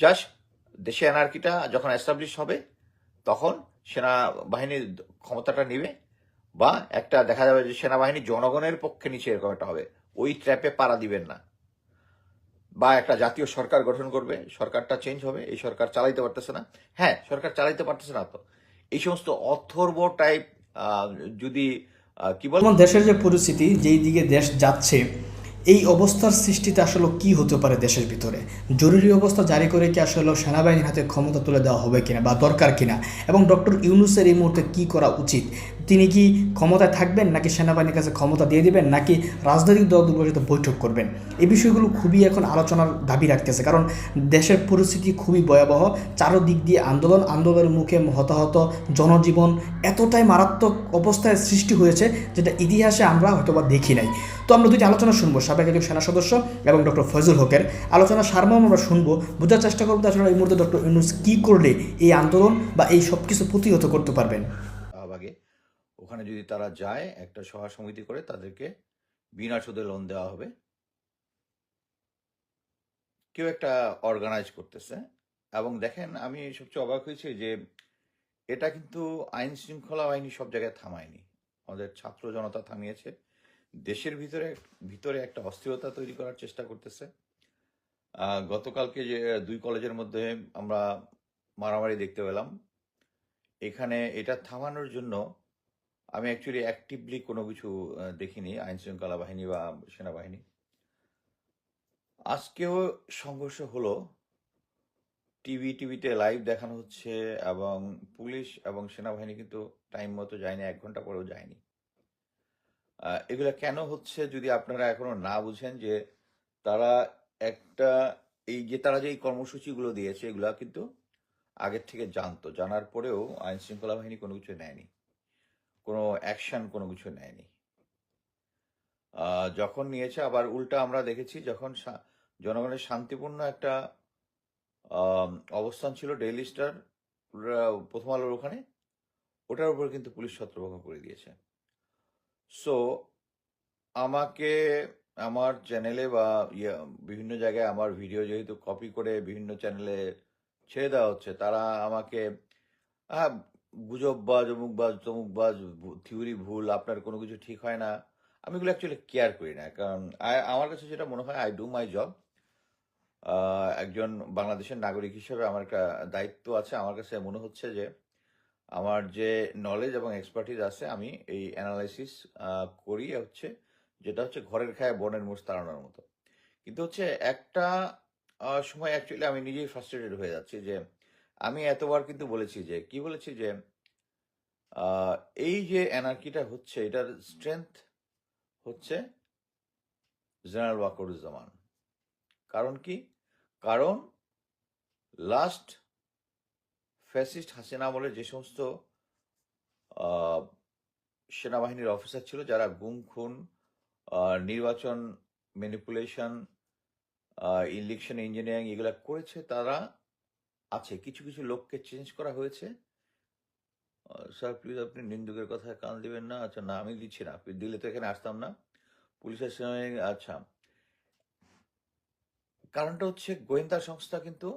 Just দেশে এনআরকিটা যখন establish হবে, তখন সেনাবাহিনীর ক্ষমতাটা নেবে বা একটা দেখা যাবে যে সেনাবাহিনী জনগণের পক্ষে নিচে এরকম একটা হবে। ওই ট্র্যাপে পাড়া দিবেন না। বা একটা জাতীয় সরকার গঠন করবে, সরকারটা চেঞ্জ হবে, এই সরকার চালাইতে পারতেছে না। হ্যাঁ সরকার চালাইতে পারতেছে না তো। এই সমস্ত অথর্ব টাইপ যদি কি বল? দেশের যে পরিস্থিতি, যেই দিকে দেশ যাচ্ছে এই অবস্থার সৃষ্টিতে আসলে কি হতে পারে দেশের ভিতরে? জরুরি অবস্থা জারি করে কি আসলে সেনাবাহিনীর হাতে ক্ষমতা তুলে দেওয়া হবে কিনা বা দরকার কিনা? এবং ডক্টর ইউনুসের এই মুহূর্তে কী করা উচিত? তিনি কি ক্ষমতায় থাকবেন? নাকি সেনাবাহিনীর কাছে ক্ষমতা দিয়ে দিবেন? নাকি রাজনৈতিক দলগুলোর সাথে বৈঠক করবেন? এই বিষয়গুলো খুবই এখন আলোচনার দাবি রাখতেছে। কারণ দেশের পরিস্থিতি খুবই ভয়াবহ। চারদিক দিয়ে আন্দোলন, আন্দোলনের মুখে হতাহত জনজীবন এতটাই মারাত্মক অবস্থায় সৃষ্টি হয়েছে যেটা ইতিহাসে আমরা হয়তোবা দেখি নাই। তো আমরা দুটি আলোচনা শুনব। সাবেক একজন সেনা সদস্য এবং ডক্টর ফয়জুল হকের। আলোচনা সারমর্ম আমরা শুনব। বোঝার চেষ্টা করব আসলে এই মুহূর্তে ডক্টর ইউনুস কী করলে এই আন্দোলন বা এই সব কিছু প্রতিহত করতে পারবেন? ওখানে যদি তারা যায়, একটা সভা সমিতি করে তাদেরকে বিনা সুদে লোন দেওয়া হবে। কেউ একটা অর্গানাইজ করতেছে। এবং দেখেন, আমি সবচেয়ে অবাক হয়েছি যে এটা কিন্তু আইন শৃঙ্খলা বাহিনী সব জায়গায় থামায়নি। আমাদের ছাত্র জনতা থামিয়েছে। দেশের ভিতরে ভিতরে একটা অস্থিরতা তৈরি করার চেষ্টা করতেছে। গতকালকে যে দুই কলেজের মধ্যে আমরা মারামারি দেখতে পেলাম। এখানে এটা থামানোর জন্য আমি অ্যাকচুয়ালি অ্যাক্টিভলি কোনো কিছু দেখিনি আইন শৃঙ্খলা বাহিনী বা সেনাবাহিনী। আজকেও সংঘর্ষ হলো। টিভি, টিভিতে লাইভ দেখানো হচ্ছে এবং পুলিশ এবং সেনাবাহিনী কিন্তু টাইম মতো যায়নি, এক ঘণ্টা পরেও যায়নি। এগুলো কেন হচ্ছে যদি আপনারা এখনও না বুঝেন যে তারা একটা, এই যে তারা যে এই কর্মসূচিগুলো দিয়েছে, এগুলা কিন্তু আগের থেকে জানতো। জানার পরেও আইন শৃঙ্খলা বাহিনী কোনো কিছু নেয়নি। কোনো অ্যাকশন কোনো কিছু নেয়নি। যখন নিয়েছে, আবার উল্টা আমরা দেখেছি যখন জনগণের শান্তিপূর্ণ একটা অবস্থান ছিল ডেইলি স্টার প্রথম আলোর ওখানে, ওটার উপর কিন্তু পুলিশ ছত্রভঙ্গ করে দিয়েছে। সো আমাকে, আমার চ্যানেলে বা ইয়ে বিভিন্ন জায়গায় আমার ভিডিও যেহেতু কপি করে বিভিন্ন চ্যানেলে ছেড়ে দেওয়া হচ্ছে, তারা আমাকে হ্যাঁ গুজব বাজ, অমুক বাজ, তমুক বাজ থিওরি ভুল, আপনার কোনো কিছু ঠিক হয় না, আমি এগুলো অ্যাকচুয়ালি কেয়ার করি না। কারণ আমার কাছে যেটা মনে হয় আই ডু মাই জব একজন বাংলাদেশের নাগরিক হিসেবে আমার একটা দায়িত্ব আছে। আমার কাছে মনে হচ্ছে যে, আমার যে নলেজ এবং এক্সপার্টিস আছে, আমি এই অ্যানালাইসিস করি হচ্ছে, যেটা হচ্ছে ঘরের খায় বনের মোষ তাড়ানোর মতো। কিন্তু হচ্ছে একটা সময় অ্যাকচুয়ালি আমি নিজেই ফ্রাস্ট্রেটেড হয়ে যাচ্ছি যে আমি এতবার কিন্তু বলেছি যে, কি বলেছি যে এই যে অ্যানার্কিটা হচ্ছে, এটার স্ট্রেংথ হচ্ছে জেনারেল ওয়াকরুজ্জামান কারণ কি? কারণ লাস্ট ফ্যাসিস্ট হাসিনা আমলে যে সমস্ত সেনাবাহিনীর অফিসার ছিল, যারা গুম, খুন নির্বাচন ম্যানিপুলেশন ইলেকশন ইঞ্জিনিয়ারিং এগুলা করেছে, তারা আছে, কিছু কিছু লোককে চেঞ্জ করা হয়েছে। স্যার প্লিজ আপনি নিন্দুকের কথায় কান দিবেন না। আচ্ছা না, আমি দিচ্ছি না, আপনি দিলে তো এখানে আসতাম না। পুলিশের সঙ্গে আচ্ছা। কারণটা হচ্ছে গোয়েন্দা সংস্থা কিন্তু,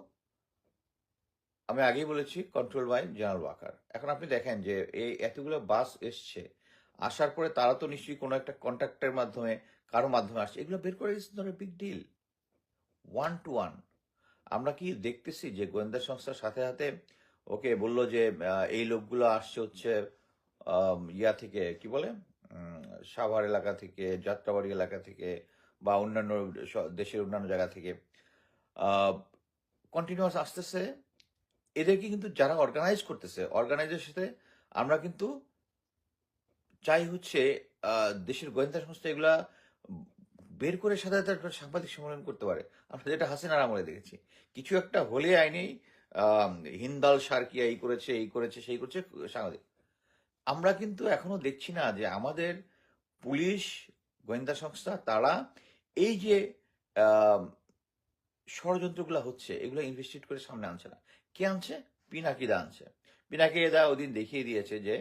আমি আগেই বলেছি কন্ট্রোল বাই জেনারেল ওয়াকার এখন আপনি দেখেন যে এই এতগুলো বাস এসছে, আসার পরে তারা তো নিশ্চয়ই কোনো একটা কন্ট্রাক্টের মাধ্যমে, কারও মাধ্যমে আসছে। এগুলো বের করে not a big deal one two one আমরা কি দেখতেছি যে গোয়েন্দা সংস্থার সাথে সাথে ওকে বলল যে এই লোকগুলো আসছে হচ্ছে ইয়া থেকে, কি বলে? সাভার এলাকা থেকে, যাত্রাবাড়ি এলাকা থেকে বা অন্যান্য দেশের অন্যান্য জায়গা থেকে। কন্টিনিউয়াস আসতেছে। এদেরকে কিন্তু যারা অর্গানাইজ করতেছে অর্গানাইজের সাথে আমরা কিন্তু চাই হচ্ছে দেশের গোয়েন্দা সংস্থা এগুলা বের করে সাথে একটা সাংবাদিক সম্মেলন করতে পারে। আমরা যেটা হাসিনার আমলে দেখেছি। কিছু একটা হলে আইনেই হিন্দাল সার্কিয়া এই করেছে এই করেছে, সেই করছে সাংবাদিক। আমরা কিন্তু এখনও দেখছি না যে আমাদের পুলিশ, গোয়েন্দা সংস্থা, তারা এই যে ষড়যন্ত্রগুলো হচ্ছে, এগুলো ইনভেস্টিগেট করে সামনে আনছে না। কে আনছে? পিনাকিদা আনছে। পিনাকিদা ওদিন দেখিয়ে দিয়েছে যে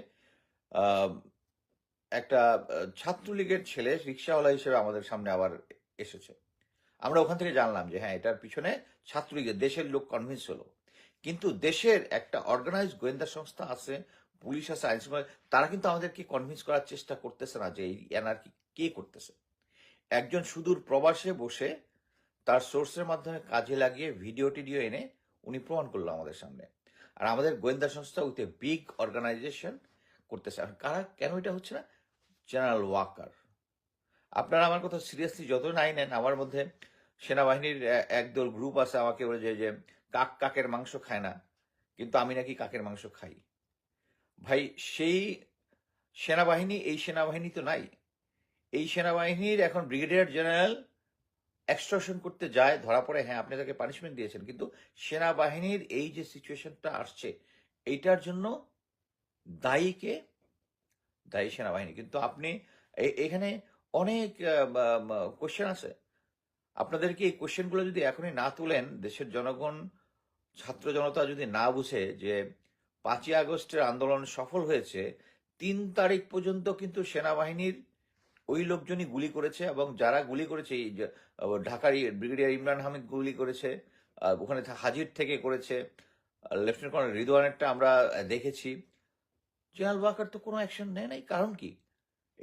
একটা ছাত্রলীগের ছেলে রিক্সাওয়ালা হিসেবে আমাদের সামনে আবার এসেছে। আমরা ওখান থেকে জানলাম যে হ্যাঁ এটার পিছনে ছাত্রলীগের, দেশের লোক কনভিন্স হলো। কিন্তু দেশের একটা অর্গানাইজ গোয়েন্দা সংস্থা আছে, পুলিশ আছে, আইন তারা কিন্তু আমাদেরকে কনভিন্স করার চেষ্টা করতেছে না যে, এই এনআরকি কে করতেছে। একজন সুদূর প্রবাসে বসে তার সোর্সের মাধ্যমে কাজে লাগিয়ে ভিডিও টিডিও এনে উনি প্রমাণ করল আমাদের সামনে। আর আমাদের গোয়েন্দা সংস্থা উইথ এ বিগ অর্গানাইজেশন করতেছে। কারা? কেন এটা হচ্ছে না? জেনারেল ওয়াকার আপনারা আমার কথা সিরিয়াসলি যত নাই নেন, আমার মধ্যে সেনাবাহিনীর একদল গ্রুপ আছে, আমাকে বলে যে কাক, কাকের মাংস খায় না, কিন্তু আমি নাকি কাকের মাংস খাই। ভাই, সেই সেনাবাহিনী, এই সেনাবাহিনী তো নাই। এই সেনাবাহিনীর এখন ব্রিগেডিয়ার জেনারেল এক্সট্রশন করতে যায়, ধরা পড়ে হ্যাঁ আপনি তাকে পানিশমেন্ট দিয়েছেন, কিন্তু সেনাবাহিনীর এই যে সিচুয়েশনটা আসছে, এইটার জন্য দায়ীকে দায়ী সেনাবাহিনী। কিন্তু আপনি এ- এখানে অনেক কোশ্চেন আছে। আপনাদেরকে এই কোশ্চেনগুলো যদি এখনই না তুলেন দেশের জনগণ ছাত্র জনতা যদি না বুঝে যে পাঁচই আগস্টের আন্দোলন সফল হয়েছে তিন তারিখ পর্যন্ত কিন্তু সেনাবাহিনীর ওই লোকজনই গুলি করেছে এবং যারা গুলি করেছে ঢাকার ব্রিগেডিয়ার ইমরান হামিদ গুলি করেছে ওখানে হাজির থেকে করেছে লেফটেন্যান্ট কর্নেল রিদওয়ানেরটা আমরা দেখেছি। জেনারেল ওয়াকার তো কোনো অ্যাকশন নেয় নাই। কারণ কি?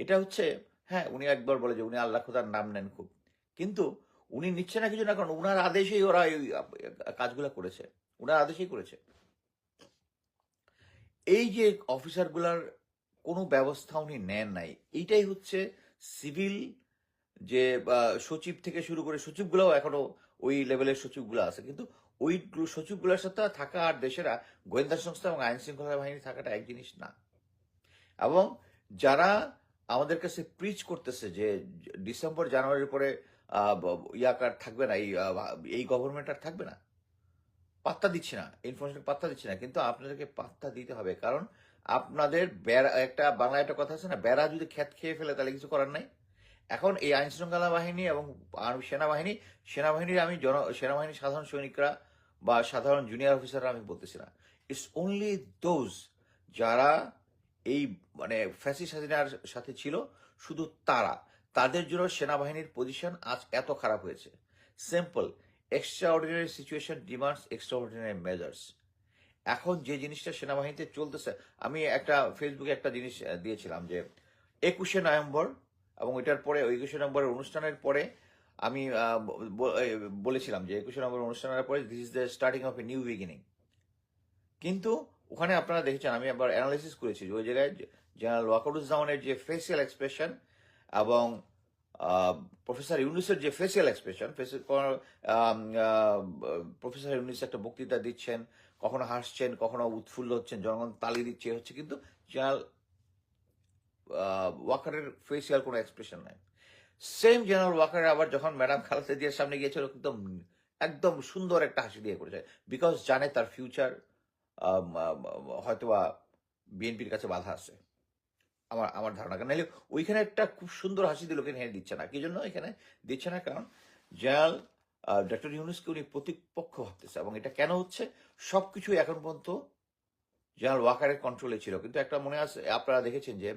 এটা হচ্ছে হ্যাঁ উনি একবার বলে যে উনি আল্লাহ খোদার নাম নেন খুব। কিন্তু উনি নিচ্ছে না কিছু না, কারণ উনার আদেশেই ওরা এই কাজগুলো করেছে। উনার আদেশেই করেছে। এই যে অফিসারগুলার কোনো ব্যবস্থা উনি নেন নাই, এইটাই হচ্ছে সিভিল যে সচিব থেকে শুরু করে সচিবগুলোও এখনও ওই লেভেলের সচিবগুলো আছে। কিন্তু ওই সচিবগুলোর সাথে থাকা আর দেশেরা গোয়েন্দা সংস্থা এবং আইন শৃঙ্খলা বাহিনী থাকাটা এক জিনিস না। এবং যারা আমাদের কাছে প্রিচ করতেছে যে ডিসেম্বর জানুয়ারির পরে ইয়াকার থাকবে না, এই এই গভর্নমেন্ট আর থাকবে না। পাত্তা দিচ্ছে না ইনফরমেশন পাত্তা দিচ্ছে না, কিন্তু আপনাদেরকে পাত্তা দিতে হবে। কারণ আপনাদের বেড়া একটা বাংলা একটা কথা আছে না, বেড়া যদি ক্ষেত খেয়ে ফেলে তাহলে কিছু করার নাই। এখন এই আইন শৃঙ্খলা বাহিনী এবং সেনাবাহিনী, সেনাবাহিনীর আমি জন, সেনাবাহিনীর সাধারণ সৈনিকরা বা সাধারণ জুনিয়র অফিসাররা আমি বলতেছি না। ইটস অনলি দোজ যারা এই মানে ফ্যাসিস হাসিনার সাথে ছিল, শুধু তারা। তাদের জন্য সেনাবাহিনীর পজিশন আজ এত খারাপ হয়েছে। Simple extraordinary situation demands extraordinary measures এখন যে জিনিসটা সেনাবাহিনীতে চলতেছে, আমি একটা ফেসবুকে একটা জিনিস দিয়েছিলাম যে, একুশে নভেম্বর এবং এটার পরে ওই একুশে নম্বরের অনুষ্ঠানের পরে আমি বলেছিলাম যে একুশে নভেম্বর অনুষ্ঠানের পরে this is the starting of a new beginning কিন্তু ওখানে আপনারা দেখেছেন, আমি আবার অ্যানালাইসিস করেছি ওই জায়গায় জেনারেল ওয়াকারুজ্জামানের যে ফেসিয়াল এক্সপ্রেশন এবং প্রফেসর ইউনুসের যে ফেসিয়াল এক্সপ্রেশন প্রফেসর ইউনুস একটা বক্তৃতা দিচ্ছেন, কখনো হাসছেন, কখনো উৎফুল্ল হচ্ছেন, জনগণ তালি দিচ্ছে হচ্ছে কিন্তু জেনারেল ওয়াকারের ফেসিয়াল কোনো এক্সপ্রেশন নাই। সেম জেনারেল ওয়াকারের আবার যখন ম্যাডাম খালেদা জিয়ার সামনে গিয়েছিল, একদম একদম সুন্দর একটা হাসি দিয়ে করেছে। বিকজ জানে তার ফিউচার হয়তোবা বিএনপির কাছে বাধা আছে। আমার আমার ধারণা। কারণ নাহলে ওইখানে একটা খুব সুন্দর হাসি দিল এখানে দিচ্ছে না। কি জন্য এখানে দিচ্ছে না? কারণ জেনারেল ডক্টর ইউনুসকে উনি প্রতিপক্ষ ভাবতেছে। এবং এটা কেন হচ্ছে? সবকিছু এখন পর্যন্ত জেনারেল ওয়াকারের কন্ট্রোলে ছিল। কিন্তু একটা মনে আছে, আপনারা দেখেছেন যে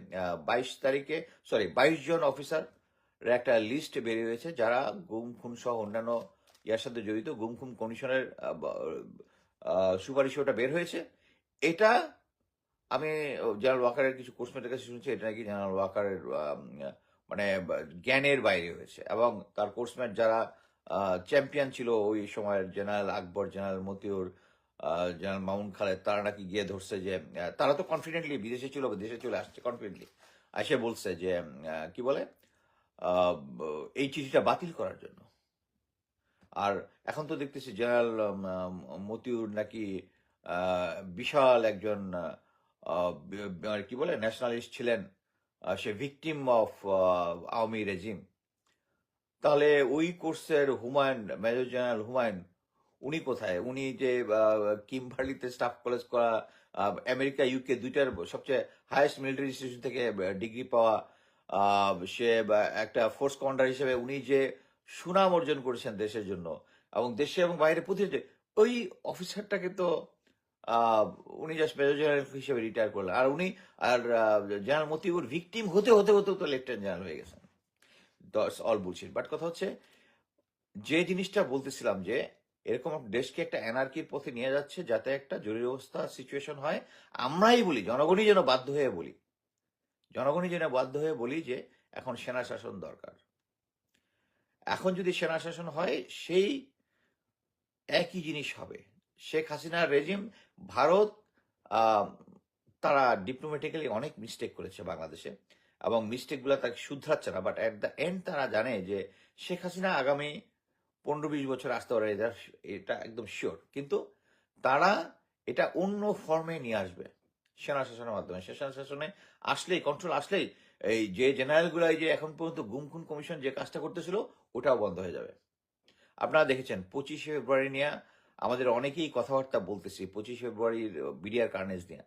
বাইশ তারিখে সরি বাইশ জন অফিসার একটা লিস্ট বেরিয়ে হয়েছে যারা গুম, খুন সহ অন্যান্য ইয়ার সাথে জড়িত গুম, খুন কমিশনের সুপারিশ ওটা বের হয়েছে। এটা আমি জেনারেল ওয়াকারের কিছু কোর্সমেটের কাছে শুনছি, এটা নাকি জেনারেল ওয়াকারের মানে জ্ঞানের বাইরে হয়েছে। এবং তার কোর্সমেট যারা চ্যাম্পিয়ন ছিল ওই সময়ের general Akbar general Motiur general Mamun Khaled, তারা নাকি গিয়ে ধরছে যে তারা তো কনফিডেন্টলি বিদেশে ছিল দেশে চলে আসছে কনফিডেন্টলি এসে বলছে যে কি বলে? এই চিঠিটা বাতিল করার জন্য। আর এখন তো দেখতেছি জেনারেল মতিউর নাকি বিশাল একজন কি বলে ন্যাশনালিস্ট ছিলেন। সে ভিকটিম অফ আওয়ামী রেজিম তাহলে ওই কোর্সের হুমায়ুন, মেজর জেনারেল হুমায়ুন উনি কোথায়? উনি যে কিমবার্লিতে স্টাফ কলেজ করা আমেরিকা ইউকে দুইটার সবচেয়ে হায়েস্ট মিলিটারি ইনস্টিটিউশন থেকে ডিগ্রি পাওয়া সে একটা ফোর্স কমান্ডার হিসেবে উনি যে সুনাম অর্জন করেছেন দেশের জন্য এবং দেশে এবং বাইরে প্রতিটি ওই অফিসারটাকে তো উনি জাস্ট মেজর জেনারেল হিসেবে রিটায়ার করলেন। আর উনি, আর জেনারেল মতিউর ভিকটিম হতে হতে হতে তো লেফটেন্যান্ট জেনারেল হয়ে গেছেন। অল বুলশিট বাট কথা হচ্ছে, যে জিনিসটা বলতেছিলাম যে এরকম দেশকে একটা এনার্কির পথে নিয়ে যাচ্ছে যাতে একটা জরুরি অবস্থা সিচুয়েশন হয়। আমরাই বলি, জনগণই যেন বাধ্য হয়ে বলি। জনগণই যেন বাধ্য হয়ে বলি যে, এখন সেনা শাসন দরকার। এখন যদি সেনা শাসন হয়, সেই একই জিনিস হবে। শেখ হাসিনার রেজিম ভারত তারা ডিপ্লোম্যাটিক্যালি অনেক মিস্টেক করেছে বাংলাদেশে এবং মিস্টেকগুলো তাকে শুধরাচ্ছে না বাট অ্যাট দ্য এন্ড তারা জানে যে, শেখ হাসিনা আগামী পনেরো বিশ বছর আসতে পারে, এটা এটা একদম শিওর কিন্তু তারা এটা অন্য ফর্মে নিয়ে আসবে সেনা শাসনের মাধ্যমে। সেনা শাসনে আসলেই কন্ট্রোল আসলেই এই যে জেনারেলগুলো যে এখন পর্যন্ত গুমখুন কমিশন যে কাজটা করতেছিল, ওটাও বন্ধ হয়ে যাবে। আপনারা দেখেছেন, পঁচিশে ফেব্রুয়ারি নিয়ে আমাদের অনেকেই কথাবার্তা বলতেছি, পঁচিশে ফেব্রুয়ারির বিডিআর কার্নেজ নিয়ে।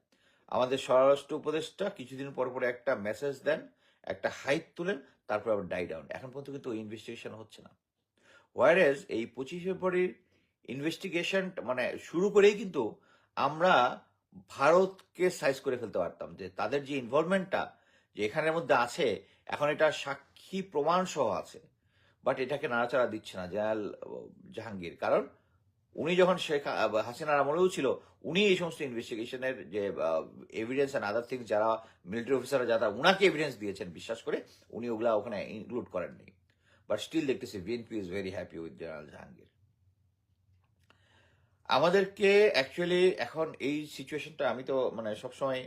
আমাদের স্বরাষ্ট্র উপদেষ্টা কিছুদিন পর পরে একটা মেসেজ দেন, একটা হাইপ তুলেন, তারপর আবার ডাই ডাউন এখন পর্যন্ত কিন্তু ইনভেস্টিগেশন হচ্ছে না। ওয়ারেজ এই পঁচিশে ফেব্রুয়ারির ইনভেস্টিগেশন মানে শুরু করেই কিন্তু আমরা ভারতকে সাইজ করে ফেলতে পারতাম যে তাদের যে ইনভলভমেন্টটা যে এখানের মধ্যে আছে, এখন এটা সাক্ষী প্রমাণ সহ আছে। বাট এটাকে নাড়াচাড়া দিচ্ছে না জেনারেল জাহাঙ্গীর। কারণ উনি যখন শেখ হাসিনার আমলেও ছিল, উনি এই সমস্ত ইনভেস্টিগেশনের যে এভিডেন্স অ্যান্ড আদার থিংস যারা মিলিটারি অফিসাররা যারা, উনাকে এভিডেন্স দিয়েছেন, বিশ্বাস করে। উনি ওগুলা ওখানে ইনক্লুড করেননি। বাট স্টিল দেখতেছি BNP is very happy with general Jahangir আমাদেরকে অ্যাকচুয়ালি এখন এই সিচুয়েশনটা আমি তো মানে সবসময়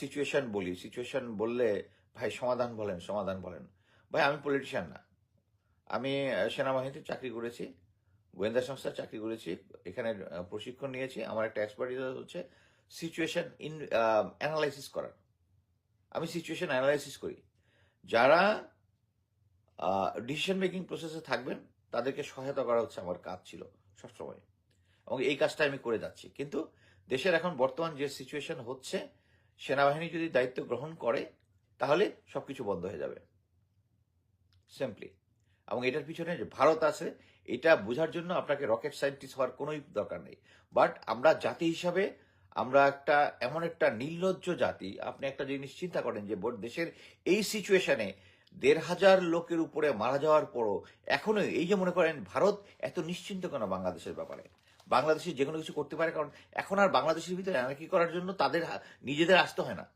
সিচুয়েশন বলি। সিচুয়েশন বললে, ভাই, সমাধান বলেন সমাধান বলেন। ভাই, আমি পলিটিশিয়ান না। আমি সেনাবাহিনীতে চাকরি করেছি, গোয়েন্দা সংস্থায় চাকরি করেছি, এখানে প্রশিক্ষণ নিয়েছি। আমার একটা এক্সপার্টিস হচ্ছে সিচুয়েশন ইন অ্যানালাইসিস করার। আমি সিচুয়েশন অ্যানালাইসিস করি। যারা ডিসিশন মেকিং প্রসেসে থাকবেন, তাদেরকে সহায়তা করা হচ্ছে আমার কাজ ছিল সবসময়। এবং এই কাজটা আমি করে যাচ্ছি। কিন্তু দেশের এখন বর্তমান যে সিচুয়েশন হচ্ছে, সেনাবাহিনী যদি দায়িত্ব গ্রহণ করে, তাহলে সবকিছু বন্ধ হয়ে যাবে। সিম্পলি এবং এটার পিছনে যে ভারত আছে, এটা বোঝার জন্য আপনাকে রকেট সায়েন্টিস্ট হওয়ার কোনোই দরকার নেই। বাট আমরা জাতি হিসাবে, আমরা একটা, এমন একটা নির্লজ্জ জাতি, আপনি একটা জিনিস চিন্তা করেন যে দেশের এই সিচুয়েশনে দেড় হাজার লোকের উপরে মারা যাওয়ার পরও এখনও এই যে মনে করেন ভারত এত নিশ্চিন্ত কেন বাংলাদেশের ব্যাপারে বাংলাদেশে যে কোনো কিছু করতে পারে, কারণ এখন আর বাংলাদেশের ভিতরে কি করার জন্য তাদের নিজেদের আসতে হয় না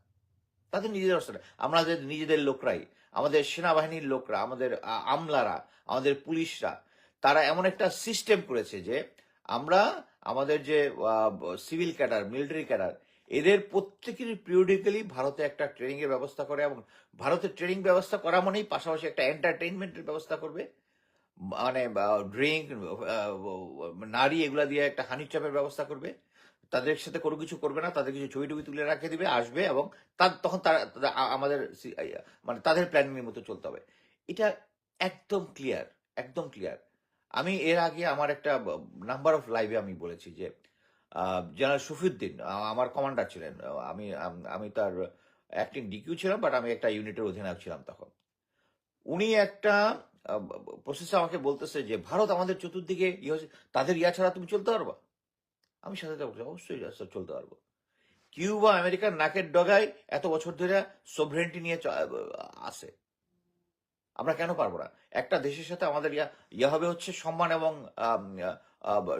তাদের নিজেদের আসতে হয় না। আমাদের নিজেদের লোকরাই, আমাদের সেনাবাহিনীর লোকরা, আমাদের আমলারা, আমাদের পুলিশরা, তারা এমন একটা সিস্টেম করেছে যে আমরা আমাদের যে সিভিল ক্যাডার, মিলিটারি ক্যাডার এদের প্রত্যেকেরই পিরিয়ডিক্যালি ভারতে একটা ট্রেনিং এর ব্যবস্থা করে এবং ভারতের ট্রেনিং ব্যবস্থা করা মানেই পাশাপাশি একটা এন্টারটেইনমেন্টের ব্যবস্থা করবে। মানে ড্রিঙ্ক নারী এগুলা দিয়ে একটা হানি চাপের ব্যবস্থা করবে। তাদের সাথে কোনো কিছু করবে না, তাদের কিছু ছবি টবি তুলে রাখে দিবে, আসবে এবং তার, তখন তারা আমাদের মানে তাদের প্ল্যানিং মতো চলতে হবে। এটা একদম ক্লিয়ার একদম ক্লিয়ার আমি এর আগে আমার একটা নাম্বার অফ লাইভে আমি বলেছি যে জেনারেল শফিউদ্দিন আমার কমান্ডার ছিলেন। আমি আমি তার অ্যাক্টিং ডিকিউ ছিলাম বাট আমি একটা ইউনিটের অধীনায়ক ছিলাম তখন। উনি একটা প্রসেসে আমাকে বলতেছে যে, ভারত আমাদের চতুর্দিকে তাদের ইয়া ছাড়া তুমি চলতে পারবা? আমি সাথে সাথে অবশ্যই চলতে পারব। কিউবা আমেরিকার নাকের ডগায় এত বছর ধরে সোভরেন্টি নিয়ে আসে। আমরা কেন পারব না? একটা দেশের সাথে আমাদের ইয়া ইয়া হবে হচ্ছে সম্মান এবং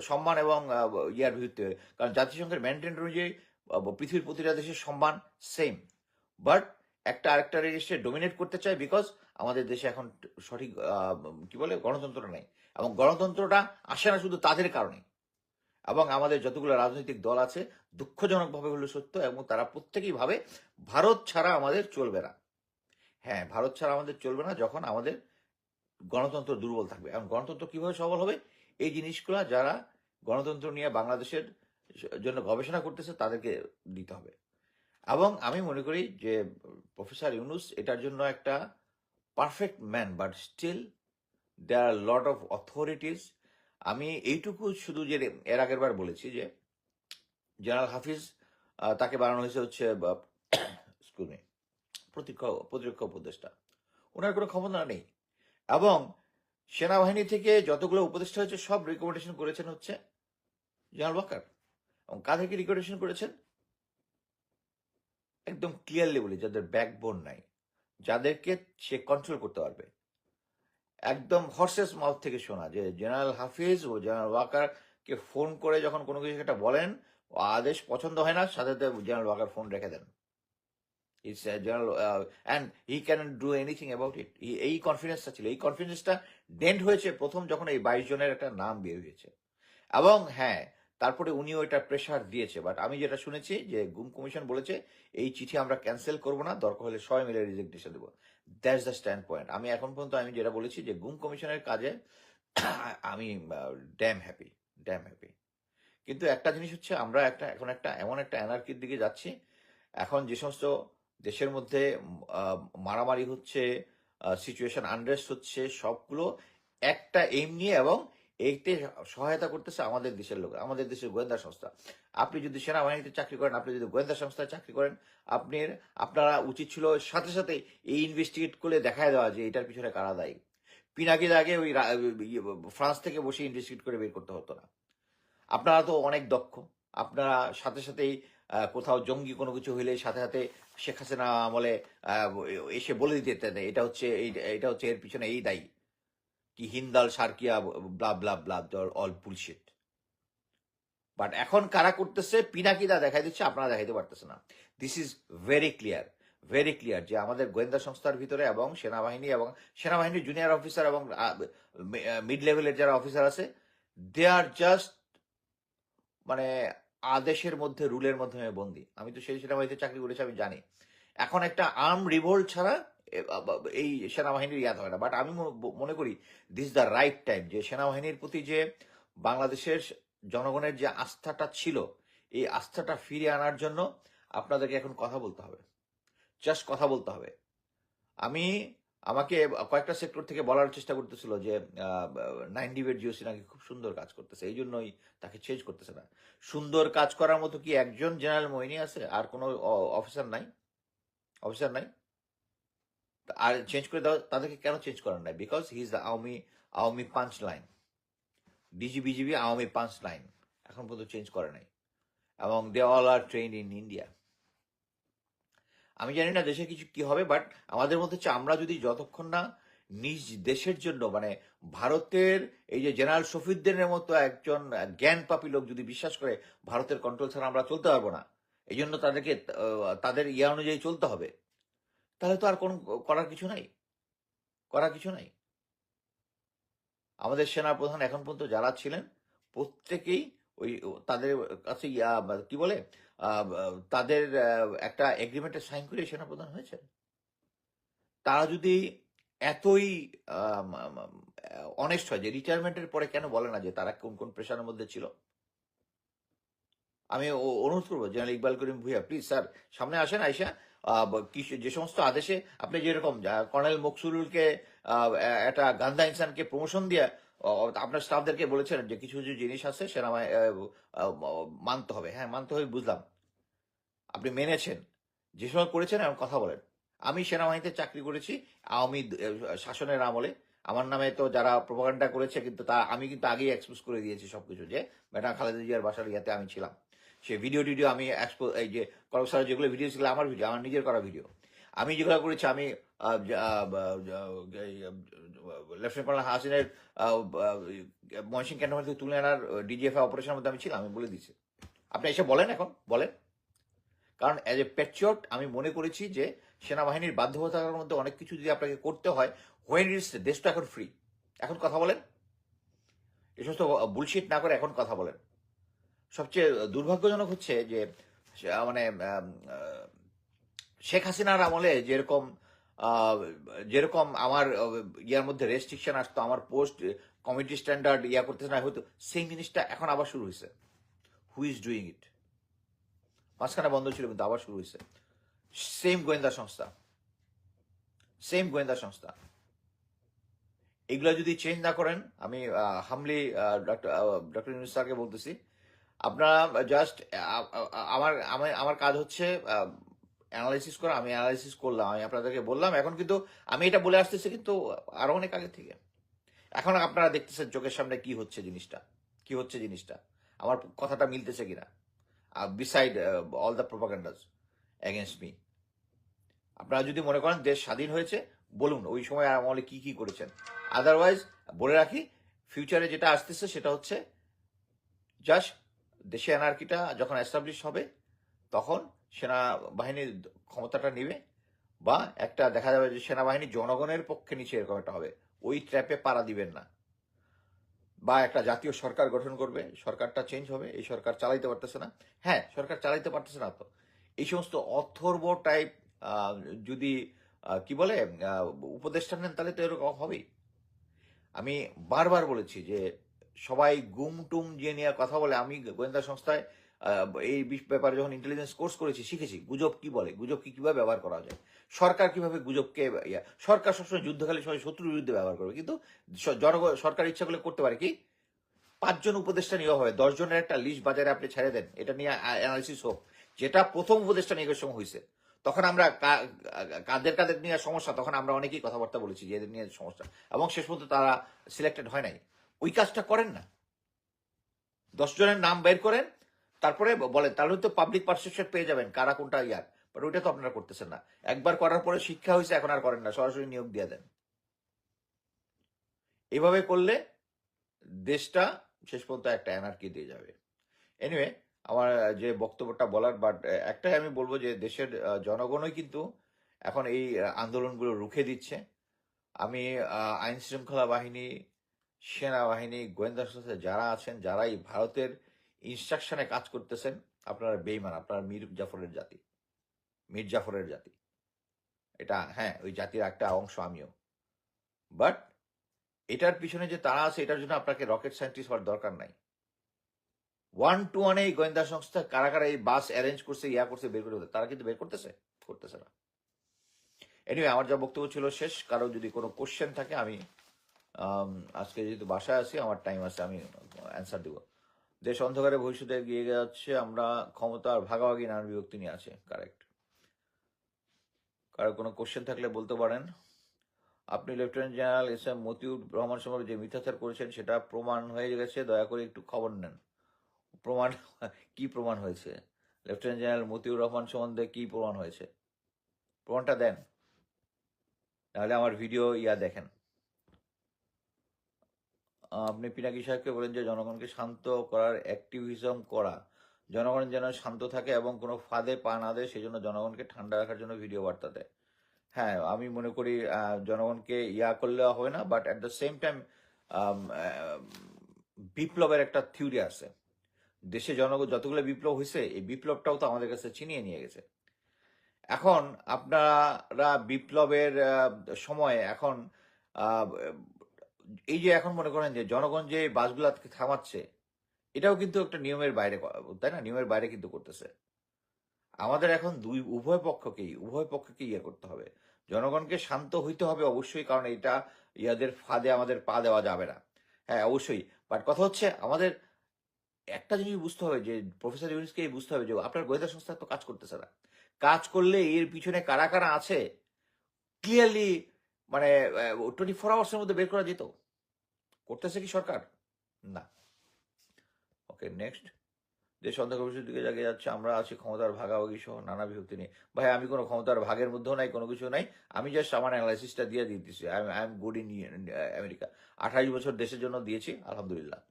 সম্মান এবং ইয়ার ভিত্তিতে কারণ জাতিসংঘের ম্যান্ডেট অনুযায়ী পৃথিবীর প্রতিটা দেশের সম্মান সেম বাট একটা আরেকটা দেশে ডোমিনেট করতে চায় বিকজ আমাদের দেশে এখন সঠিক কি বলে, গণতন্ত্র নেই। এবং গণতন্ত্রটা আসে না শুধু তাদের কারণে। এবং আমাদের যতগুলো রাজনৈতিক দল আছে, দুঃখজনকভাবে হলো সত্য এবং তারা প্রত্যেকেই ভাবে, ভারত ছাড়া আমাদের চলবে না। হ্যাঁ ভারত ছাড়া আমাদের চলবে না যখন আমাদের গণতন্ত্র দুর্বল থাকবে। এবং গণতন্ত্র কীভাবে সবল হবে? এই জিনিসগুলো যারা গণতন্ত্র নিয়ে বাংলাদেশের জন্য গবেষণা করতেছে, তাদেরকে দিতে হবে। এবং আমি মনে করি যে, প্রফেসর ইউনুস এটার জন্য একটা perfect man but still there are lot of authorities আমি এইটুকু শুধু যে এর আগের বার বলেছি যে জেনারেল হাফিজ তাকে বানানো হয়েছে হচ্ছে স্কুল প্রতিরক্ষা উপদেষ্টা। ওনার কোনো ক্ষমতা নেই। এবং সেনাবাহিনী থেকে যতগুলো উপদেষ্টা হয়েছে, সব রিকমেন্ডেশন করেছেন হচ্ছে জেনারেল ওয়াকার এবং কাদেরকে রিকমেন্ডেশন করেছেন? একদম ক্লিয়ারলি বলি যাদের ব্যাকবোন নাই, যাদেরকে সে কন্ট্রোল করতে পারবে। একদম হর্সেস মাউথ থেকে শোনা যে জেনারেল হাফিজ ও জেনারেল ওয়াকারকে ফোন করে যখন কোনো কিছু একটা বলেন আদেশ পছন্দ হয় না, সাথে জেনারেল ওয়াকার ফোন রেখে দেন। It's general and he can do anything about it এই কনফিডেন্সটা ছিল। এই কনফিডেন্সটা ডেন্ট হয়েছে প্রথম যখন এই বাইশ জনের একটা নাম বের হয়েছে। এবং হ্যাঁ তারপরে উনিও এটা প্রেশার দিয়েছে। বাট আমি যেটা শুনেছি যে গুম কমিশন বলেছে, এই চিঠি আমরা ক্যান্সেল করব না, দরকার হলে সবাই মিলে রিজেকটেশন দেবো। দ্যাটস দ্য স্ট্যান্ড পয়েন্ট আমি এখন পর্যন্ত আমি যেটা বলেছি যে গুম কমিশনের কাজে আমি ড্যাম হ্যাপি ড্যাম হ্যাপি কিন্তু একটা জিনিস হচ্ছে, আমরা একটা, এখন একটা এমন একটা অ্যানার্কির দিকে যাচ্ছি। এখন যে সমস্ত দেশের মধ্যে মারামারি হচ্ছে সিচুয়েশন আনরেস্ট হচ্ছে সবগুলো একটা এইম নিয়ে এবং এইতে সহায়তা করতেছে আমাদের দেশের লোক আমাদের দেশের গোয়েন্দা সংস্থা। আপনি যদি সেনাবাহিনীতে চাকরি করেন আপনি যদি গোয়েন্দা সংস্থায় চাকরি করেন আপনি আপনারা উচিত ছিল সাথে সাথে এই ইনভেস্টিগেট করে দেখায় দেওয়া যে এটার পিছনে কারা দায়ী। পিনাকির আগে ওই ইয়ে, ফ্রান্স থেকে বসে ইনভেস্টিগেট করে বের করতে হতো না। আপনারা তো অনেক দক্ষ আপনারা সাথে সাথেই কোথাও জঙ্গি কোনো কিছু হইলে সাথে সাথে শেখ হাসিনা আমলে এসে বলে দিতে এটা হচ্ছে এটা হচ্ছে এর পিছনে এই দায়ী। কি হিন্দাল, Sharqiya blah blah blah all bullshit but এখন কারা করতেছে? পিনাকিদা দেখাই দিচ্ছে, আপনারা দেখাইতে পারতেছে না। This is very clear very clear যে আমাদের গোয়েন্দা সংস্থার ভিতরে এবং সেনাবাহিনী এবং সেনাবাহিনীর জুনিয়র অফিসার এবং মিড লেভেলের যারা অফিসার আছে দে আর জাস্ট মানে আদেশের মধ্যে, রুলের মাধ্যমে বন্দি। আমি তো সেই সেনাবাহিনীতে চাকরি করেছি, আমি জানি। এখন একটা আর্ম রিভোল্ট ছাড়া এই সেনাবাহিনীর ইয়াদ হয় না। বাট আমি মনে- করি দিস দ্য রাইট টাইম যে সেনাবাহিনীর প্রতি যে বাংলাদেশের জনগণের যে আস্থাটা ছিল, এই আস্থাটা ফিরিয়ে আনার জন্য আপনাদেরকে এখন কথা বলতে হবে। জাস্ট কথা বলতে হবে। আমি আমাকে কয়েকটা সেক্টর থেকে বলার চেষ্টা করতেছিল যে নাইন ডিবের জিওসি নাকি খুব সুন্দর কাজ করতেছে, এই জন্যই তাকে চেঞ্জ করতেছে না। সুন্দর কাজ করার মতো কি একজন জেনারেল মোহিনী আছে আর কোনো অফিসার নাই? অফিসার নাই? আর চেঞ্জ করে দাও তাদেরকে কেন চেঞ্জ করার নাই? Because he is the Awami Awami punch line DG BGB Awami punch line এখন পর্যন্ত চেঞ্জ করে নাই। এবং they all are train in India আমি জানি না দেশে কিছু কি হবে বাট আমাদের মধ্যে হচ্ছে আমরা যদি যতক্ষণ না নিজ দেশের জন্য মানে ভারতের এই যে জেনারেল শফিউদ্দিনের মতো একজন জ্ঞান পাপী লোক যদি বিশ্বাস করে ভারতের কন্ট্রোল ছাড়া আমরা চলতে পারব না, এই জন্য তাদেরকে, তাদের ইয়া অনুযায়ী চলতে হবে, তাহলে তো আর কোন করার কিছু নাই, করার কিছু নাই। আমাদের সেনা প্রধান এখন পর্যন্ত যারা ছিলেন, প্রত্যেকেই ওই তাদের কাছে ইয়া, কি বলে তাদের একটা এগ্রিমেন্টে সাইন করে সেনা প্রধান হয়েছে তারা যদি এতই অনেস্ট হয় যে রিটায়ারমেন্টের পরে কেন বলে না যে তারা কোন কোন প্রেশারের মধ্যে ছিল? আমি অনুরোধ করব general Iqbal Karim Bhuiyan please sir সামনে আসেন, আইসা যে সমস্ত আদেশে আপনি যেরকম কর্নেল মকসুরুলকে একটা গান্ধা ইনসানকে প্রমোশন দিয়ে আপনার স্টাফদেরকে বলেছেন যে কিছু কিছু জিনিস আছে সেনাবাহিনী মানতে হবে। হ্যাঁ মানতে হবে, বুঝলাম। আপনি মেনেছেন, যে সময় করেছেন এমন কথা বলেন। আমি সেনাবাহিনীতে চাকরি করেছি, আওয়ামী শাসনের আমলে। আমার নামে তো যারা প্রোপাগান্ডা করেছে, কিন্তু তা, আমি কিন্তু আগেই এক্সপোজ করে দিয়েছি সবকিছু যে, ম্যাডাম খালেদা জিয়ার বাসার ইয়াতে আমি ছিলাম। সে ভিডিও টিডিও আমি এক্সপো এই যে করক যেগুলো ভিডিও ছিল, আমার ভিডিও আমার নিজের করা ভিডিও আমি যেগুলো করেছি, আমি লেফটেন্যান্ট কর্নেল হাসিনের ময়সিং ক্যান্টনমেন্ট থেকে তুলে আনার ডিজিএফআই অপারেশনের মধ্যে আমি ছিলাম, আমি বলে দিচ্ছি আপনি এসে বলেন এখন, বলেন। কারণ অ্যাজ এ প্যাট্রিয়ট আমি মনে করেছি যে সেনাবাহিনীর বাধ্যবাধকতার মধ্যে অনেক কিছু যদি আপনাকে করতে হয় হোয়েন ইটস দেশ তো এখন ফ্রি এখন কথা বলেন। এই সমস্ত বুলশিট না করে এখন কথা বলেন। সবচেয়ে দুর্ভাগ্যজনক হচ্ছে যে মানে শেখ হাসিনার আমলে যেরকম যেরকম আমার ইয়ার মধ্যে রেস্ট্রিকশন আসতো, আমার পোস্ট কমিটি স্ট্যান্ডার্ড ইয়া করতেছে না হয়তো সেই জিনিসটা এখন আবার শুরু হয়েছে হু ইজ ডুইং ইট মাঝখানে বন্ধ ছিল, কিন্তু আবার শুরু হয়েছে সেম গোয়েন্দা সংস্থা। সেম গোয়েন্দা সংস্থা। এগুলো যদি চেঞ্জ না করেন, আমি হামলি ডক্টর ইউনুস স্যারকে বলতেছি, আপনারা জাস্ট আমার- আমার কাজ হচ্ছে অ্যানালাইসিস করা, আমি অ্যানালাইসিস করলাম, আমি আপনাদেরকে বললাম, এখন কিন্তু আমি এটা বলে আসতেছি কিন্তু আরও অনেক আগে থেকে। এখন আপনারা দেখতেছেন চোখের সামনে কি হচ্ছে জিনিসটা, কি হচ্ছে জিনিসটা, আমার কথাটা মিলতেছে কিনা। Beside all the propagandas against me আপনারা যদি মনে করেন দেশ স্বাধীন হয়েছে, বলুন ওই সময় আমলে কি কি করেছেন। আদারওয়াইজ বলে রাখি ফিউচারে যেটা আসতেছে সেটা হচ্ছে জাস্ট দেশে এনআরকিটা যখন এস্টাবলিশ হবে, তখন সেনাবাহিনীর ক্ষমতাটা নেবে বা একটা দেখা যাবে যে সেনাবাহিনী জনগণের পক্ষে নিচে এরকম একটা হবে। ওই ট্র্যাপে পাড়া দিবেন না। বা একটা জাতীয় সরকার গঠন করবে, সরকারটা চেঞ্জ হবে, এই সরকার চালাইতে পারতেছে না। হ্যাঁ সরকার চালাইতে পারতেছে না তো। এই সমস্ত অথর্ব টাইপ যদি কি বলে উপদেষ্টা নেন তাহলে তো এরকম হবেই। আমি বারবার বলেছি যে সবাই গুম টুম যে নিয়ে কথা বলে, আমি গোয়েন্দা সংস্থায় এই ব্যাপারে যখন ইন্টেলিজেন্স কোর্স করেছি, শিখেছি, গুজব কি বলে গুজবকে কীভাবে ব্যবহার করা যায়, সরকার কীভাবে গুজবকে সরকার সবসময় যুদ্ধকালীন সময় শত্রুর বিরুদ্ধে ব্যবহার করবে, কিন্তু জনগণ সরকার ইচ্ছা করলে করতে পারে কি? পাঁচজন উপদেষ্টা নেওয়া হবে দশ জনের একটা লিস্ট বাজারে আপনি ছেড়ে দেন, এটা নিয়ে অ্যানালিসিস হোক, যেটা প্রথম উপদেষ্টা নিয়োগের সময় হয়েছে তখন আমরা কাদের কাদের নিয়ে সমস্যা, তখন আমরা অনেকেই কথাবার্তা বলেছি যে এদের নিয়ে সমস্যা, এবং শেষ পর্যন্ত তারা সিলেক্টেড হয় নাই। ওই কাজটা করেন না। দশ জনের নাম বের করেন তারপরে বলেন, তাহলে তো পাবলিক পারসেপশন পেয়ে যাবেন কারা কোনটা ইয়ার। বাট ওইটা তো আপনারা করতেছেন না। একবার করার পরে শিক্ষা হয়েছে, এখন আর করেন না, সরাসরি নিয়োগ দিয়ে দেন। এভাবে করলে দেশটা শেষ পর্যন্ত একটা অ্যানার্কি দিয়ে যাবে। এনিওয়ে আমার যে বক্তব্যটা বলার বাট একটাই আমি বলব যে দেশের জনগণই কিন্তু এখন এই আন্দোলনগুলো রুখে দিচ্ছে। আমি আইন শৃঙ্খলা বাহিনী, সেনাবাহিনী, গোয়েন্দা সংস্থা, যারা আছেন, যারাই ভারতের ইনস্ট্রাকশনে কাজ করতেছেন আপনারা বেইমান আপনারা মীর জাফরের জাতি। মীর জাফরের জাতি। এটা হ্যাঁ ওই জাতির একটা অংশ আমিও। বাট এটার পিছনে যে তারা আছে, এটার জন্য আপনাকে রকেট সায়েন্টিস্ট হওয়ার দরকার নাই। ওয়ান টু ওয়ানে এই গোয়েন্দা সংস্থা কারা কারা এই বাস অ্যারেঞ্জ করছে, ইয়া করছে, বের করে তারা কিন্তু বের করতেছে? করতেছে না। এনিওয়ে আমার যা বক্তব্য ছিল শেষ। কারও যদি কোনো কোশ্চেন থাকে, আমি আজকে যেহেতু বাসায় আছি, আমার টাইম আছে, আমি অ্যান্সার দিব। দেশ অন্ধকারে ভবিষ্যতে এগিয়ে যাচ্ছে, আমরা ক্ষমতার ভাগাভাগি নানান বিভক্তি নিয়ে আছে। কারেক্ট কারও কোনো কোশ্চেন থাকলে বলতে পারেন। আপনি lieutenant general S M Motiur Rahman সম্পর্কে যে মিথ্যাচার করেছেন, সেটা প্রমাণ হয়ে গেছে। দয়া করে একটু খবর নেন। প্রমাণ কি প্রমাণ হয়েছে? লেফটেন্যান্ট জেনারেল মতিউর রহমান সম্বন্ধে কি প্রমাণ হয়েছে? প্রমাণটা দেন। নাহলে আমার ভিডিও ইয়া দেখেন। আপনি পিনাকি সাহেবকে বলেন যে জনগণকে শান্ত করার অ্যাক্টিভিজম করা। জনগণ যেন শান্ত থাকে এবং কোনো ফাঁদে পা না দেয় সেই জন্য জনগণকে ঠান্ডা রাখার জন্য ভিডিও বার্তা দেয়। হ্যাঁ আমি মনে করি জনগণকে ইয়া করলে হবে না but at the same time বিপ্লবের একটা থিওরি আছে। দেশে জনগণ যতগুলো বিপ্লব হয়েছে, এই বিপ্লবটাও তো আমাদের কাছে ছিনিয়ে নিয়ে গেছে। এখন আপনারা বিপ্লবের সময় এখন এই যে এখন মনে করেন যে জনগণ যে বাসগুলা থামাচ্ছে, এটাও কিন্তু একটা নিয়মের বাইরে তাই না? নিয়মের বাইরে কিন্তু করতেছে। আমাদের এখন দুই, উভয় পক্ষকেই, উভয় পক্ষকে ইয়ে করতে হবে। জনগণকে শান্ত হইতে হবে অবশ্যই, কারণ এটা ইয়াদের ফাঁদে, আমাদের পা দেওয়া যাবে না। হ্যাঁ অবশ্যই। বাট কথা হচ্ছে, আমাদের একটা জিনিস বুঝতে হবে যে, প্রফেসর ইউনিসকে বুঝতে হবে যে, আপনার গোয়েন্দা সংস্থা তো কাজ করতেছে না। কাজ করলে এর পিছনে কারা কারা আছে? ক্লিয়ারলি মানে টোয়েন্টি ফোর আওয়ার্সের মধ্যে বের করা যেত। করতেছে কি সরকার? না। ওকে নেক্সট দেশ অন্ধকার ভবিষ্যতের দিকে জাগে যাচ্ছে, আমরা আছি ক্ষমতার ভাগাভাগি সহ, নানা বিভক্তি নিয়ে। ভাই, আমি কোনো ক্ষমতার ভাগের মধ্যেও নাই, কোনো কিছু নাই। আমি জাস্ট আমার অ্যানালাইসিসটা দিয়ে দিতেছি। I am good in America আঠাইশ বছর দেশের জন্য দিয়েছি, আলহামদুলিল্লাহ।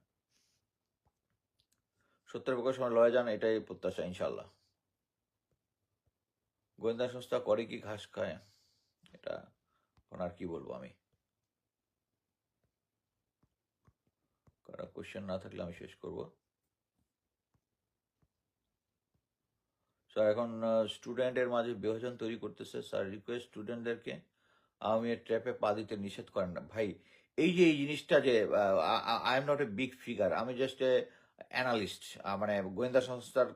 সত্যের পক্ষে সময় লড়াই যান এটাই প্রত্যাশা ইনশাল্লাহ গোয়েন্দা সংস্থা করে কি ঘাস খায়? এটা এখন আর কি বলব আমি? কারা কোশ্চেন না থাকলে আমি শেষ করব। স্যার এখন স্টুডেন্টের মাঝে বিভাজন তৈরি করতেছে। স্যার রিকোয়েস্ট স্টুডেন্টদেরকে আমি ট্র্যাপে পা দিতে নিষেধ করেন না। ভাই, এই যে, এই জিনিসটা যে I am not a big figure আমি জাস্ট এ অ্যানালিস্ট মানে গোয়েন্দা সংস্থার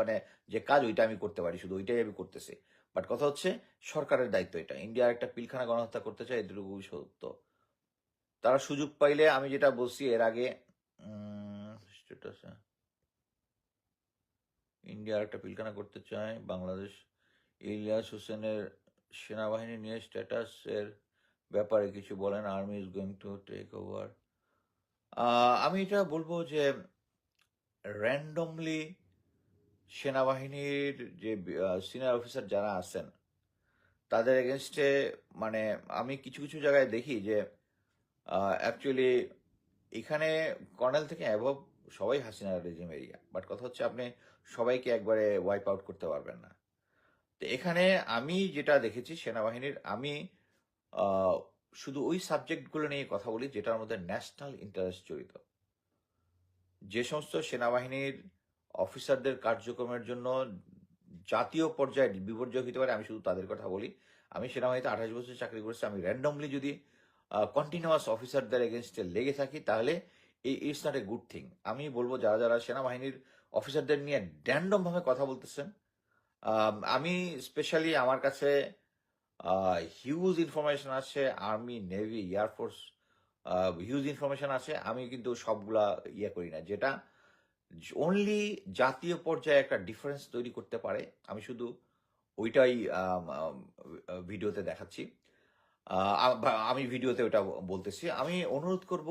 মানে যে কাজ, ওইটা আমি করতে পারি, শুধু ওইটাই আমি করতেছি। বাট কথা হচ্ছে, সরকারের দায়িত্ব এটা। ইন্ডিয়ার একটা পিলখানা গণহত্যা করতে চায় এটুকু সত্য তারা সুযোগ পাইলে আমি যেটা বলছি এর আগে ইন্ডিয়ার একটা পিলখানা করতে চায়, বাংলাদেশ। ইলিয়াস হোসেনের সেনাবাহিনী নিয়ে স্ট্যাটাসের ব্যাপারে কিছু বলেন army is going to take over আমি এটা বলব যে র্যান্ডমলি সেনাবাহিনীর যে সিনিয়র অফিসার যারা আছেন, তাদের এগেনস্টে মানে আমি কিছু কিছু জায়গায় দেখি যে অ্যাকচুয়ালি এখানে কর্নেল থেকে অ্যাভব সবাই হাসিনা রেজিম এরিয়া বাট কথা হচ্ছে আপনি সবাইকে একবারে ওয়াইপ আউট করতে পারবেন না। তো এখানে আমি যেটা দেখেছি সেনাবাহিনীর, আমি শুধু ওই সাবজেক্টগুলো নিয়ে কথা বলি যেটার মধ্যে ন্যাশনাল ইন্টারেস্ট জড়িত। যে সমস্ত সেনাবাহিনীর অফিসারদের কার্যক্রমের জন্য জাতীয় পর্যায়ে বিপর্যয় হতে পারে, আমি শুধু তাদের কথা বলি। আমি সেনাবাহিনীতে আঠাশ বছর চাকরি করেছি, আমি র্যান্ডমলি যদি কন্টিনিউয়াস অফিসারদের এগেনস্টে লেগে থাকি, তাহলে এই it's not a good thing আমি বলব যারা যারা সেনাবাহিনীর অফিসারদের নিয়ে র্যান্ডম ভাবে কথা বলতেছেন, আমি স্পেশালি আমার কাছে হিউজ ইনফরমেশন আছে army navy air force huge information আছে, আমি কিন্তু সবগুলা ইয়ে করি না। যেটা অনলি জাতীয় পর্যায়ে একটা ডিফারেন্স তৈরি করতে পারে। আমি শুধু ওইটাই ভিডিওতে দেখাচ্ছি। আমি ভিডিওতে ওটা বলতেছি। আমি অনুরোধ করব,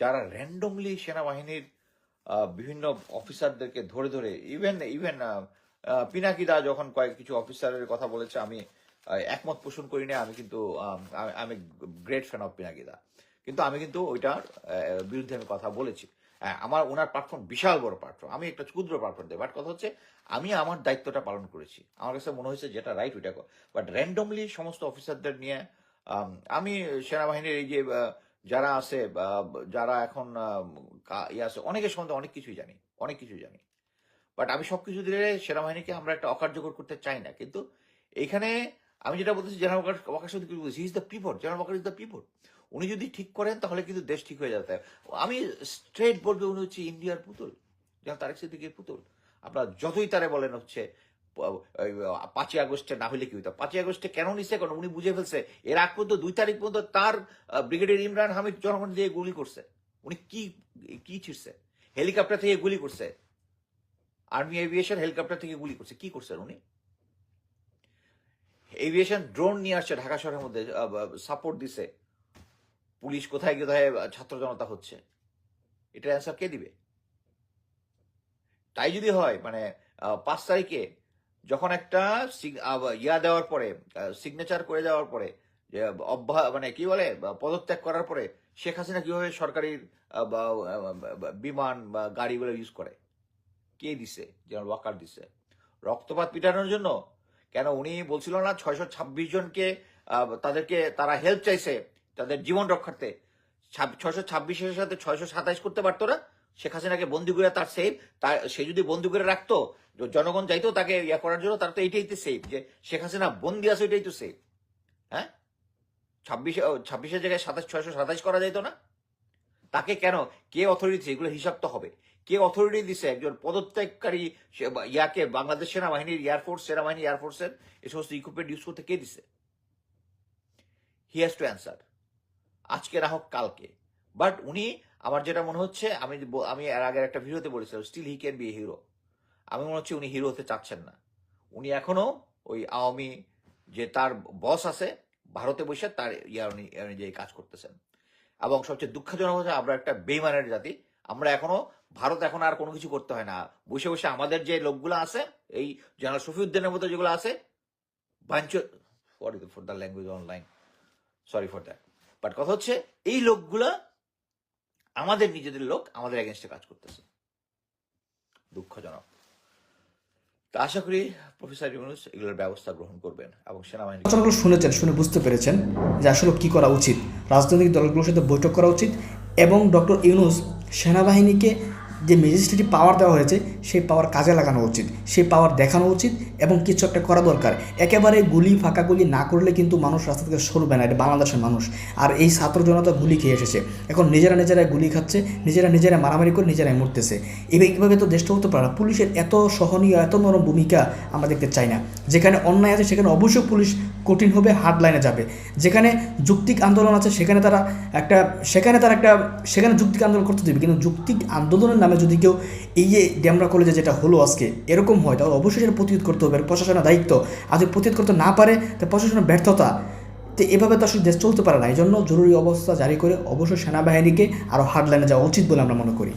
যারা র্যান্ডমলি সেনাবাহিনীর বিভিন্ন অফিসারদেরকে ধরে ধরে ইভেন ইভেন পিনাকিদা যখন কয়েক কিছু অফিসারের কথা বলেছে, আমি একমত পোষণ করি না আমি কিন্তু, আমি গ্রেট ফ্যান অফ পিনাকিদা কিন্তু আমি কিন্তু ওইটার বিরুদ্ধে আমি কথা বলেছি। আমার ওনার প্ল্যাটফর্ম বিশাল বড় প্ল্যাটফর্ম আমি একটা ক্ষুদ্র প্ল্যাটফর্ম দেয় বাট কথা হচ্ছে আমি আমার দায়িত্বটা পালন করেছি। আমার কাছে মনে হয়েছে যেটা রাইট ওইটা বাট র্যান্ডমলি সমস্ত অফিসারদের নিয়ে, আমি সেনাবাহিনীর এই যে যারা আছে যারা এখন ইয়ে আছে, অনেকের সম্বন্ধে অনেক কিছুই জানি, অনেক কিছুই জানি। বাট আমি সবকিছু দিলে সেনাবাহিনীকে আমরা একটা অকার্যকর করতে চাই না। কিন্তু এখানে আমি যেটা বলতেছি জেনারেল ওয়াকার সাথে কি বলছি is the puppet general Waker is the puppet উনি যদি ঠিক করেন, তাহলে কিন্তু দেশ ঠিক হয়ে যাবে। আমি স্ট্রেট বলব, উনি হচ্ছে ইন্ডিয়ার পুতুল যেমন তারেক সিদ্দিকের পুতুল। আপনার যতই তারে বলেন হচ্ছে পাঁচই আগস্টে না হলে কি হইতো? পাঁচই আগস্টে কেন নিছে কারণ উনি বুঝে ফেলছে, এর আগ পর্যন্ত, দুই তারিখ পর্যন্ত তার ব্রিগেডিয়ার ইমরান হামিদ জনগণ দিয়ে গুলি করছে। উনি কি কি ছিড়ছে? হেলিকপ্টার থেকে গুলি করছে। আর্মি এভিয়েশন হেলিকপ্টার থেকে গুলি করছে। কি করছেন উনি? এভিয়েশন ড্রোন নিয়ে আসছে ঢাকা শহরের মধ্যে সাপোর্ট দিছে। পুলিশ কোথায় কোথায় ছাত্র জনতা হচ্ছে। এটার অ্যান্সার কে দিবে? তাই যদি হয় মানে পাঁচ তারিখে যখন একটা ইয়া দেওয়ার পরে সিগনেচার করে দেওয়ার পরে অব্যা মানে কি বলে পদত্যাগ করার পরে শেখ হাসিনা কীভাবে সরকারি বিমান বা গাড়িগুলো ইউজ করে? কে দিছে? যেমন ওয়াকার দিছে। রক্তপাত পিটানোর জন্য কেন উনি বলছিল না, ছয়শো ছাব্বিশ জনকে তাদেরকে, তারা হেল্প চাইছে তাদের জীবন রক্ষার্থে ছয়শো ছাব্বিশের সাথে ছয়শো সাতাইশ করতে পারতো না। শেখ হাসিনাকে বন্দি করে তার সেফ তার সে যদি বন্দি করে রাখতো জনগণ চাইতো তাকে ইয়া করার জন্য, তার তো এইটাই তো সেফ যে শেখ হাসিনা বন্দি আছে ওইটাই তো সেফ হ্যাঁ? ছাব্বিশে ছাব্বিশের জায়গায় সাতাশ ছয়শো সাতাইশ করা যাইতো না? তাকে কেন? কে অথরিটি এগুলো হিসাব তো হবে। কে অথরিটি দিছে? একজন পদত্যাগকারী ইয়াকে, বাংলাদেশ সেনাবাহিনীর এয়ারফোর্স সেনাবাহিনী এয়ারফোর্সের এই সমস্ত ইকুইপমেন্ট ইউজ করতে কে দিছে? হি হ্যাজ টু অ্যান্সার আজকে না হোক কালকে। বাট উনি, আমার যেটা মনে হচ্ছে, আমি আমি এর আগের একটা ভিডিওতে বলেছিলাম still he can be hero আমি মনে হচ্ছে উনি হিরো হতে চাচ্ছেন না। উনি এখনও ওই আওয়ামী যে তার বস আছে, ভারতে বসে তার ইয়া উনি অনুযায়ী কাজ করতেছেন। এবং সবচেয়ে দুঃখজনক হচ্ছে, আমরা একটা বেইমানের জাতি। আমরা এখনও, ভারত এখন আর কোনো কিছু করতে হয় না। বসে বসে আমাদের যে লোকগুলো আছে, এই জেনারেল শফিউদ্দিনের মতো যেগুলো আছে, bunch for the language online sorry for that but কথা হচ্ছে, এই লোকগুলা আমাদের নিজেদের লোক, আমাদের এগেনস্টে কাজ করতেছে। দুঃখজনক। আশা করি প্রফেসর ইউনুস এগুলোর ব্যবস্থা গ্রহণ করবেন এবং সেনাবাহিনী কথাগুলো শুনেছেন, শুনে বুঝতে পেরেছেন যে আসলে কি করা উচিত। রাজনৈতিক দলগুলোর সাথে বৈঠক করা উচিত এবং ডক্টর ইউনুস সেনাবাহিনীকে যে ম্যাজিস্ট্রেটি পাওয়ার দেওয়া হয়েছে, সেই পাওয়ার কাজে লাগানো উচিত। সেই পাওয়ার দেখানো উচিত এবং কিছু একটা করা দরকার। একেবারে গুলি ফাঁকা গুলি না করলে কিন্তু মানুষ রাস্তা থেকে সরবে না, এটা বাংলাদেশের মানুষ। আর এই ছাত্র জনতা গুলি খেয়ে এসেছে। এখন নিজেরা নিজেরাই গুলি খাচ্ছে, নিজেরা নিজেরা মারামারি করে নিজেরাই মরতেছে। এইভাবে তো দেশটা হতে পারে না। পুলিশের এত সহনীয়, এত নরম ভূমিকা আমরা দেখতে চাই না। যেখানে অন্যায় আছে, সেখানে অবশ্যই পুলিশ কঠিন হবে হার্ড লাইনে যাবে। যেখানে যুক্তিক আন্দোলন আছে, সেখানে তারা একটা, সেখানে তারা একটা, সেখানে যুক্তিক আন্দোলন করতে দেবে। কিন্তু যুক্তিক আন্দোলনের নামে যদি কেউ এই যে ডেমরা কলেজে যেটা হলো আজকে, এরকম হয়, তাহলে অবশ্যই সেটা প্রতিরোধ করতে হবে। প্রশাসনের দায়িত্ব, আর যদি প্রতিরোধ করতে না পারে, তা প্রশাসনের ব্যর্থতা। তো এভাবে তো আসলে দেশ চলতে পারে না। এই জন্য জরুরি অবস্থা জারি করে অবশ্যই সেনাবাহিনীকে আরও হার্ড লাইনে যাওয়া উচিত বলে আমরা মনে করি।